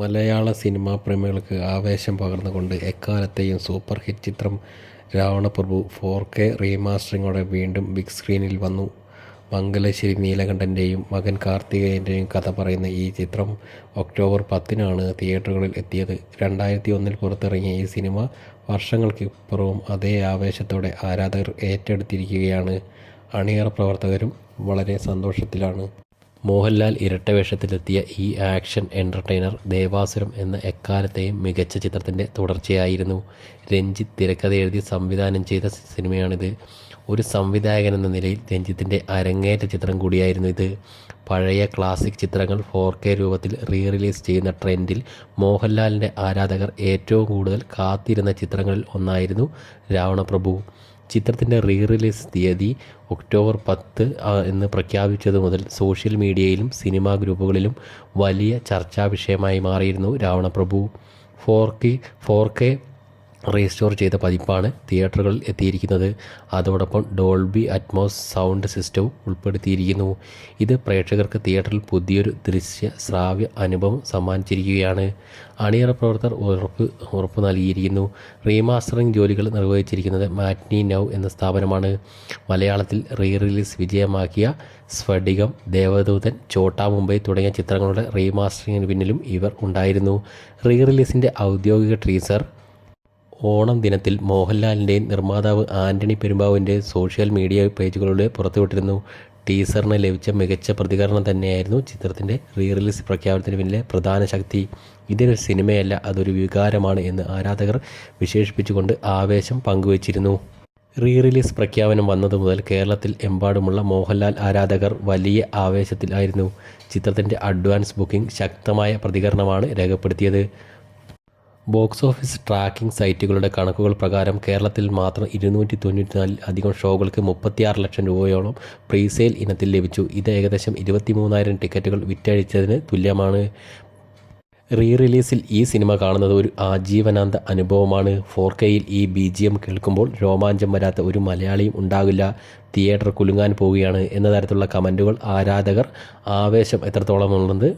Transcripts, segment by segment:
മലയാള cinema പ്രേമികൾക്ക് ആവേശം പകർന്നുകൊണ്ട് എക്കാലത്തെയും super hit ചിത്രം രാവണപ്രഭു ഫോർ കെ റീമാസ്റ്ററിങ്ങോടെ വീണ്ടും ബിഗ് സ്ക്രീനിൽ വന്നു. മംഗലശ്ശേരി നീലകണ്ഠന്റെയും മകൻ കാർത്തികേയന്റെയും കഥ പറയുന്ന ഈ ചിത്രം ഒക്ടോബർ പത്തിനാണ് തിയേറ്ററുകളിൽ എത്തിയത്. രണ്ടായിരത്തി ഒന്നിൽ പുറത്തിറങ്ങിയ ഈ സിനിമ വർഷങ്ങൾക്കിപ്പുറവും അതേ ആവേശത്തോടെ ആരാധകർ ഏറ്റെടുത്തിരിക്കുകയാണ്. അണിയറ പ്രവർത്തകരും വളരെ സന്തോഷത്തിലാണ്. മോഹൻലാൽ ഇരട്ടവേഷത്തിലെത്തിയ ഈ ആക്ഷൻ എന്റർടൈനർ ദേവാസുരം എന്ന എക്കാലത്തെയും മികച്ച ചിത്രത്തിന്റെ തുടർച്ചയായിരുന്നു. രഞ്ജിത്ത് തിരക്കഥയെഴുതി സംവിധാനം ചെയ്ത സിനിമയാണിത്. ഒരു സംവിധായകൻ എന്ന നിലയിൽ രഞ്ജിത്തിന്റെ അരങ്ങേറ്റ ചിത്രം കൂടിയായിരുന്നു ഇത്. പഴയ ക്ലാസിക് ചിത്രങ്ങൾ ഫോർ കെ രൂപത്തിൽ റീ റിലീസ് ചെയ്യുന്ന ട്രെൻഡിൽ മോഹൻലാലിന്റെ ആരാധകർ ഏറ്റവും കൂടുതൽ കാത്തിരുന്ന ചിത്രങ്ങളിൽ ഒന്നായിരുന്നു രാവണപ്രഭു. ചിത്രത്തിന്റെ റീ റിലീസ് തീയതി ഒക്ടോബർ പത്ത് എന്ന് പ്രഖ്യാപിച്ചത് മുതൽ സോഷ്യൽ മീഡിയയിലും സിനിമാ ഗ്രൂപ്പുകളിലും വലിയ ചർച്ചാ വിഷയമായി മാറിയിരുന്നു Ravanaprabhu. Four K four K restore ചെയ്ത പതിപ്പാണ് തിയേറ്ററുകളിൽ എത്തിയിരിക്കുന്നത്. അതോടൊപ്പം ഡോൾബി അറ്റ്മോസ് സൗണ്ട് സിസ്റ്റവും ഉൾപ്പെടുത്തിയിരിക്കുന്നു. ഇത് പ്രേക്ഷകർക്ക് തിയേറ്ററിൽ പുതിയൊരു ദൃശ്യ ശ്രാവ്യ അനുഭവം സമ്മാനിച്ചിരിക്കുകയാണ്. അണിയറ പ്രവർത്തകർ ഉറപ്പ് ഉറപ്പ് നൽകിയിരിക്കുന്നു. റീമാസ്റ്ററിംഗ് ജോലികൾ നിർവഹിച്ചിരിക്കുന്നത് മാറ്റ്നി നൗ എന്ന സ്ഥാപനമാണ്. മലയാളത്തിൽ റീ റിലീസ് വിജയമാക്കിയ സ്ഫടികം, ദേവദൂതൻ, ചോട്ടാ മുംബൈ തുടങ്ങിയ ചിത്രങ്ങളുടെ റീമാസ്റ്ററിംഗിന് പിന്നിലും ഇവർ ഉണ്ടായിരുന്നു. റീ റിലീസിന്റെ ഔദ്യോഗിക ടീസർ ഓണം ദിനത്തിൽ മോഹൻലാലിന്റെയും നിർമ്മാതാവ് ആന്റണി പെരുമ്പാവിന്റെ സോഷ്യൽ മീഡിയ പേജുകളിലൂടെ പുറത്തുവിട്ടിരുന്നു. ടീസറിന് ലഭിച്ച മികച്ച പ്രതികരണം തന്നെയായിരുന്നു ചിത്രത്തിന്റെ റീ റിലീസ് പ്രഖ്യാപനത്തിന് പിന്നിലെ പ്രധാന ശക്തി. ഇതൊരു സിനിമയല്ല അതൊരു വികാരമാണ് എന്ന് ആരാധകർ വിശേഷിപ്പിച്ചുകൊണ്ട് ആവേശം പങ്കുവച്ചിരുന്നു. റീ റിലീസ് പ്രഖ്യാപനം വന്നതു മുതൽ കേരളത്തിൽ എമ്പാടുമുള്ള മോഹൻലാൽ ആരാധകർ വലിയ ആവേശത്തിലായിരുന്നു. ചിത്രത്തിന്റെ അഡ്വാൻസ് ബുക്കിംഗ് ശക്തമായ പ്രതികരണമാണ് രേഖപ്പെടുത്തിയത്. ബോക്സ് ഓഫീസ് ട്രാക്കിംഗ് സൈറ്റുകളുടെ കണക്കുകൾ പ്രകാരം കേരളത്തിൽ മാത്രം ഇരുന്നൂറ്റി തൊണ്ണൂറ്റിനാലിൽ അധികം ഷോകൾക്ക് മുപ്പത്തിയാറ് ലക്ഷം രൂപയോളം പ്രീസെയിൽ ഇനത്തിൽ ലഭിച്ചു. ഇത് ഏകദേശം ഇരുപത്തിമൂന്നായിരം ടിക്കറ്റുകൾ വിറ്റഴിച്ചതിന് തുല്യമാണ്. റീ റിലീസിൽ ഈ സിനിമ കാണുന്നത് ഒരു ആജീവനാന്ത അനുഭവമാണ്. ഫോർ കെയിൽ ഈ ബി ജി എം കേൾക്കുമ്പോൾ രോമാഞ്ചം വരാത്ത ഒരു മലയാളിയും ഉണ്ടാകില്ല. തിയേറ്റർ കുലുങ്ങാൻ പോവുകയാണ് എന്ന തരത്തിലുള്ള കമന്റുകൾ ആരാധകർ ആവേശം എത്രത്തോളമുണ്ടെന്ന്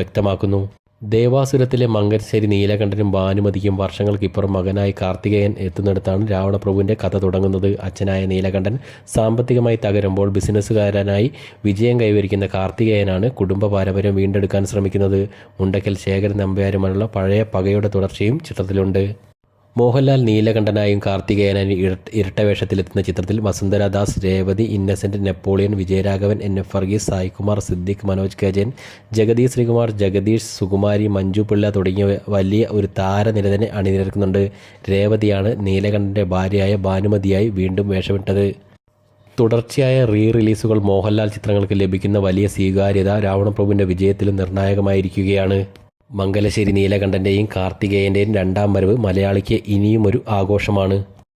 വ്യക്തമാക്കുന്നു. ദേവാസുരത്തിലെ മങ്കരശ്ശേരി നീലകണ്ഠനും ഭാനുമതിക്കും വർഷങ്ങൾക്കിപ്പുറം മകനായി കാർത്തികേയൻ എത്തുന്നിടത്താണ് രാവണപ്രഭുവിന്റെ കഥ തുടങ്ങുന്നത്. അച്ഛനായ നീലകണ്ഠൻ സാമ്പത്തികമായി തകരുമ്പോൾ ബിസിനസ്സുകാരനായി വിജയം കൈവരിക്കുന്ന കാർത്തികേയനാണ് കുടുംബ പാരമ്പര്യം വീണ്ടെടുക്കാൻ ശ്രമിക്കുന്നത്. മുണ്ടക്കൽ ശേഖരൻ നമ്പ്യാരുമായുള്ള പഴയ പകയുടെ തുടർച്ചയും ചിത്രത്തിലുണ്ട്. മോഹൻലാൽ നീലകണ്ഠനായും കാർത്തികേയനായും ഇരട്ടവേഷത്തിലെത്തുന്ന ചിത്രത്തിൽ വസുന്ധര ദാസ്, രേവതി, ഇന്നസെന്റ്, നെപ്പോളിയൻ, വിജയരാഘവൻ, എൻ. എഫ്. വർഗീസ്, സായ്കുമാർ, സിദ്ദിഖ്, മനോജ് ഗജൻ ജഗദീഷ് ശ്രീകുമാർ, ജഗദീഷ്, സുകുമാരി, മഞ്ജു പിള്ള തുടങ്ങിയ വലിയ ഒരു താരനിര തന്നെ അണിനിരക്കുന്നുണ്ട്. രേവതിയാണ് നീലകണ്ഠന്റെ ഭാര്യയായ ഭാനുമതിയായി വീണ്ടും വേഷമിട്ടത്. തുടർച്ചയായ റീ റിലീസുകൾ മോഹൻലാൽ ചിത്രങ്ങൾക്ക് ലഭിക്കുന്ന വലിയ സ്വീകാര്യത രാവണപ്രഭുവിന്റെ വിജയത്തിലും നിർണായകമായിരിക്കുകയാണ്. മംഗലശ്ശേരി നീലകണ്ഠന്റെയും കാർത്തികേയന്റെയും രണ്ടാം വരവ് മലയാളിക്ക് ഇനിയുമൊരു ആഘോഷമാണ്.